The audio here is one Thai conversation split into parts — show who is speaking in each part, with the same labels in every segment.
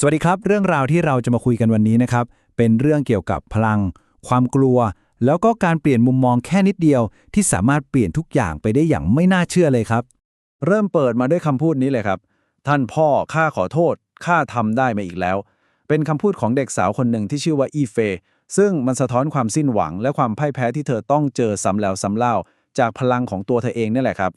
Speaker 1: สวัสดีครับ เรื่องราวที่เราจะมาคุยกันวันนี้นะครับ เป็นเรื่องเกี่ยวกับพลัง ความกลัว แล้วก็การเปลี่ยนมุมมองแค่นิดเดียว ที่สามารถเปลี่ยนทุกอย่างไปได้อย่างไม่น่าเชื่อเลยครับ
Speaker 2: เริ่มเปิดมาด้วยคำพูดนี้เลยครับ ท่านพ่อข้าขอโทษข้าทำได้มาอีกแล้ว เป็นคำพูดของเด็กสาวคนหนึ่งที่ชื่อว่าอีเฟ ซึ่งมันสะท้อนความสิ้นหวัง และความพ่ายแพ้ที่เธอต้องเจอซ้ำแล้วซ้ำเล่า จากพลังของตัวเธอเองนี่แหละครับ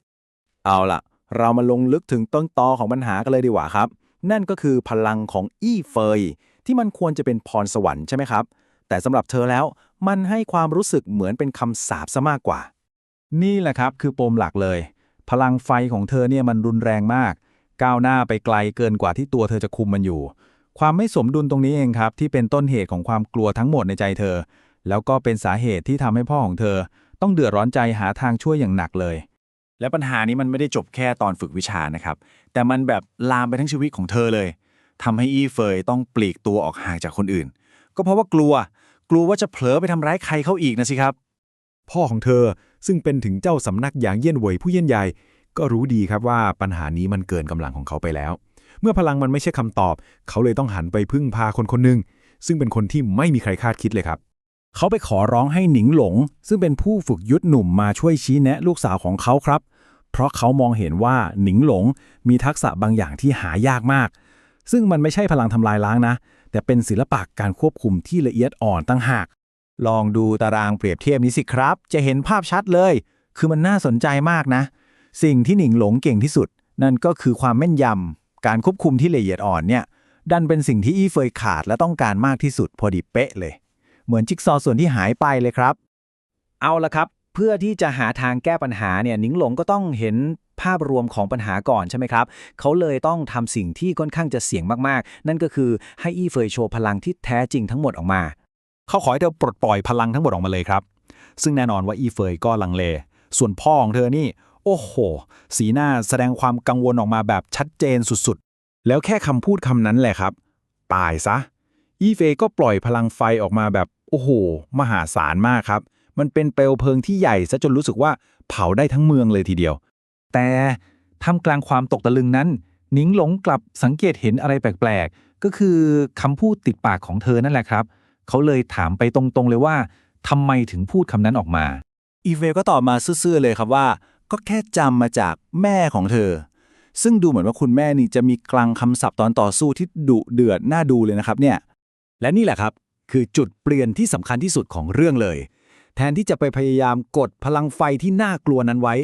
Speaker 2: เอาล่ะ เรามาลงลึกถึงต้นตอของปัญหากันเลยดีกว่าครับ นั่นก็คือพลังของอี้เฟย ที่มันควรจะเป็นพรสวรรค์ใช่ไหมครับ แต่สำหรับเธอแล้วมันให้ความรู้สึกเหมือนเป็นคำสาปซะมากกว่า นี่แหละครับคือปมหลักเลย พลังไฟของเธอเนี่ยมันรุนแรงมาก ก้าวหน้าไปไกลเกินกว่าที่ตัวเธอจะคุมมันอยู่ ความไม่สมดุลตรงนี้เองครับ ที่เป็นต้นเหตุของความกลัวทั้งหมดในใจเธอ แล้วก็เป็นสาเหตุที่ทำให้พ่อของเธอ ต้องเดือดร้อนใจหาทางช่วยอย่างหนักเลย และปัญหานี้มันไม่ได้จบแค่ตอนฝึกวิชานะครับ แต่มันแบบลามไปทั้งชีวิตของเธอเลยทำให้อี้เฟยต้องปลีกตัวออกห่างจากคนอื่น ก็เพราะว่ากลัว กลัวว่าจะเผลอไปทำร้ายใครเขาอีกนะสิครับ
Speaker 3: พ่อของเธอซึ่งเป็นถึงเจ้าสำนักอย่างเยี่ยนเวยผู้เยี่ยนใหญ่ก็รู้ดีครับว่าปัญหานี้มันเกินกำลังของเขาไปแล้ว เมื่อพลังมันไม่ใช่คำตอบ เขาเลยต้องหันไปพึ่งพาคนคนหนึ่งซึ่งเป็นคนที่ไม่มีใครคาดคิดเลยครับ
Speaker 1: เขาไปขอร้องให้หนิงหลง ซึ่งเป็นผู้ฝึกยุทธหนุ่มมาช่วยชี้แนะลูกสาวของเขาครับ เพราะเขามองเห็นว่าหนิงหลงมีทักษะบางอย่างที่หายากมาก ซึ่งมันไม่ใช่พลังทำลายล้างนะ แต่เป็นศิลปะการควบคุมที่ละเอียดอ่อนตั้งหาก ลองดูตารางเปรียบเทียบนี้สิครับ จะเห็นภาพชัดเลย คือมันน่าสนใจมากนะ สิ่งที่หนิงหลงเก่งที่สุด นั่นก็คือความแม่นยำการควบคุมที่ละเอียดอ่อนเนี่ยดันเป็นสิ่งที่อี้เฟยขาดและต้องการมากที่สุดพอดีเป๊ะเลย เหมือนจิ๊กซอว์ส่วนที่หายไปเลยครับ เอาละครับ เพื่อที่จะหาทางแก้ปัญหาเนี่ยนิงหลงก็ต้องเห็นภาพรวมของปัญหาก่อนใช่ไหมครับ เขาเลยต้องทำสิ่งที่ค่อนข้างจะเสี่ยงมากๆ นั่นก็คือให้อี้เฟยโชว์พลังที่แท้จริงทั้งหมดออกมา
Speaker 2: เขาขอให้เธอปลดปล่อยพลังทั้งหมดออกมาเลยครับ ซึ่งแน่นอนว่าอีเฟยก็ลังเล ส่วนพ่อของเธอนี่ โอ้โห สีหน้าแสดงความกังวลออกมาแบบชัดเจนสุดๆ แล้วแค่คำพูดคำนั้นแหละครับ ตายซะ อีเฟยก็ปล่อยพลังไฟออกมาแบบ โอ้โห มหาศาลมากครับ มันเป็นเปลวเพลิงที่ใหญ่ซะจนรู้สึกว่าเผาได้ทั้งเมืองเลยทีเดียว
Speaker 1: แต่ท่ามกลางความตกตะลึงนั้น นิงหลงกลับสังเกตเห็นอะไรแปลกๆ ก็คือคำพูดติดปากของเธอนั่นแหละครับ เขาเลยถามไปตรงๆเลยว่าทำไมถึงพูดคำนั้นออกมา
Speaker 2: อีเฟลก็ตอบมาซื่อๆเลยครับว่า ก็แค่จำมาจากแม่ของเธอ ซึ่งดูเหมือนว่าคุณแม่นี่จะมีกลางคำศัพท์ตอนต่อสู้ที่ดุเดือดน่าดูเลยนะครับเนี่ย และนี่แหละครับ คือจุดเปลี่ยนที่สำคัญที่สุดของเรื่องเลย แทนที่จะไปพยายามกดพลังไฟที่น่ากลัวนั้นไว้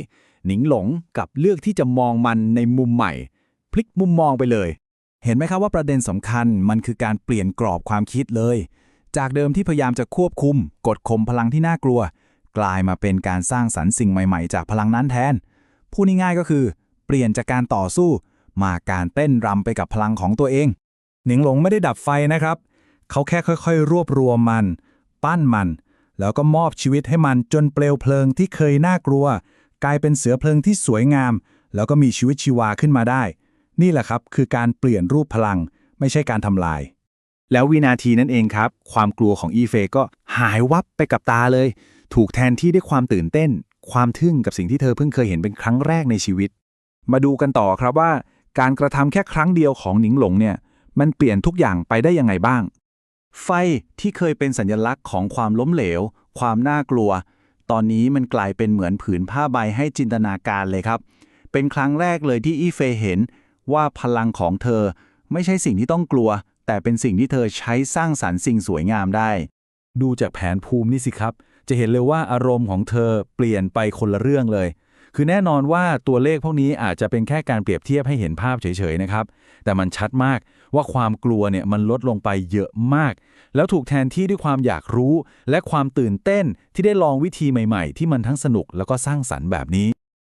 Speaker 2: หนิงหลงกับเลือกที่จะมองมันในมุมใหม่ พลิกมุมมองไปเลย เห็นไหมครับว่าประเด็นสำคัญมันคือการเปลี่ยนกรอบความคิดเลย จากเดิมที่พยายามจะควบคุม กดข่มพลังที่น่ากลัว กลายมาเป็นการสร้างสรรค์สิ่งใหม่ ๆ จากพลังนั้นแทนพูดง่ายๆก็คือ เปลี่ยนจากการต่อสู้ มาการเต้นรำไปกับพลังของตัวเอง หนิงหลงไม่ได้ดับไฟนะครับ เขาแค่ค่อยๆ รวบรวมมัน ปั้นมัน แล้วก็มอบชีวิตให้มันจนเปลวเพลิงที่เคยน่ากลัว กลายเป็นเสือเพลิงที่สวยงาม แล้วก็มีชีวิตชีวาขึ้นมาได้ นี่แหละครับคือการเปลี่ยนรูปพลัง ไม่ใช่การทำลาย แล้ววินาทีนั้นเองครับ ความกลัวของอีเฟก็หายวับไปกับตาเลย ถูกแทนที่ด้วยความตื่นเต้น ความทึ่งกับสิ่งที่เธอเพิ่งเคยเห็นเป็นครั้งแรกในชีวิต มาดูกันต่อครับว่า การกระทำแค่ครั้งเดียวของหนิงหลงเนี่ยมันเปลี่ยนทุกอย่างไปได้ยังไงบ้าง ไฟที่เคยเป็นสัญลักษณ์ของความล้มเหลว ความน่ากลัว ตอนนี้มันกลายเป็นเหมือนผืนผ้าใบให้จินตนาการเลยครับ เป็นครั้งแรกเลยที่อีเฟเห็นว่าพลังของเธอ ไม่ใช่สิ่งที่ต้องกลัว แต่เป็นสิ่งที่เธอใช้สร้างสรรค์สิ่งสวยงามได้ ดูจากแผนภูมินี่สิครับ จะเห็นเลยว่าอารมณ์ของเธอเปลี่ยนไปคนละเรื่องเลย คือแน่นอนว่าตัวเลขพวกนี้อาจจะเป็นแค่การเปรียบเทียบให้เห็นภาพเฉยๆนะครับ แต่มันชัดมากว่าความกลัวเนี่ยมันลดลงไปเยอะมาก แล้วถูกแทนที่ด้วยความอยากรู้ และความตื่นเต้นที่ได้ลองวิธีใหม่ๆ ที่มันทั้งสนุกแล้วก็สร้างสรรค์แบบนี้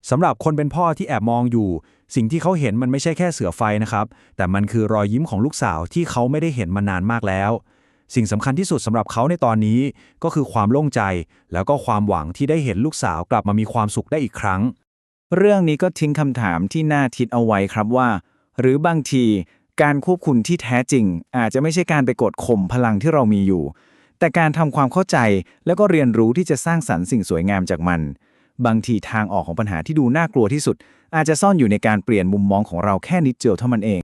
Speaker 2: สำหรับคนเป็นพ่อที่แอบมองอยู่ สิ่งที่เขาเห็นมันไม่ใช่แค่เสือไฟนะครับ แต่มันคือรอยยิ้มของลูกสาวที่เขาไม่ได้เห็นมานานมากแล้ว สิ่งสำคัญที่สุดสำหรับเขาในตอนนี้ ก็คือความโล่งใจ แล้วก็ความหวังที่ได้เห็นลูกสาวกลับมามีความสุขได้อีกครั้ง
Speaker 4: เรื่องนี้ก็ทิ้งคำถามที่น่าคิดเอาไว้ครับว่า หรือบางทีการควบคุมที่แท้จริง อาจจะไม่ใช่การไปกดข่มพลังที่เรามีอยู่ แต่การทำความเข้าใจแล้วก็เรียนรู้ที่จะสร้างสรรค์สิ่งสวยงามจากมัน บางทีทางออกของปัญหาที่ดูน่ากลัวที่สุด อาจจะซ่อนอยู่ในการเปลี่ยนมุมมองของเราแค่นิดเดียวเท่านั้นเอง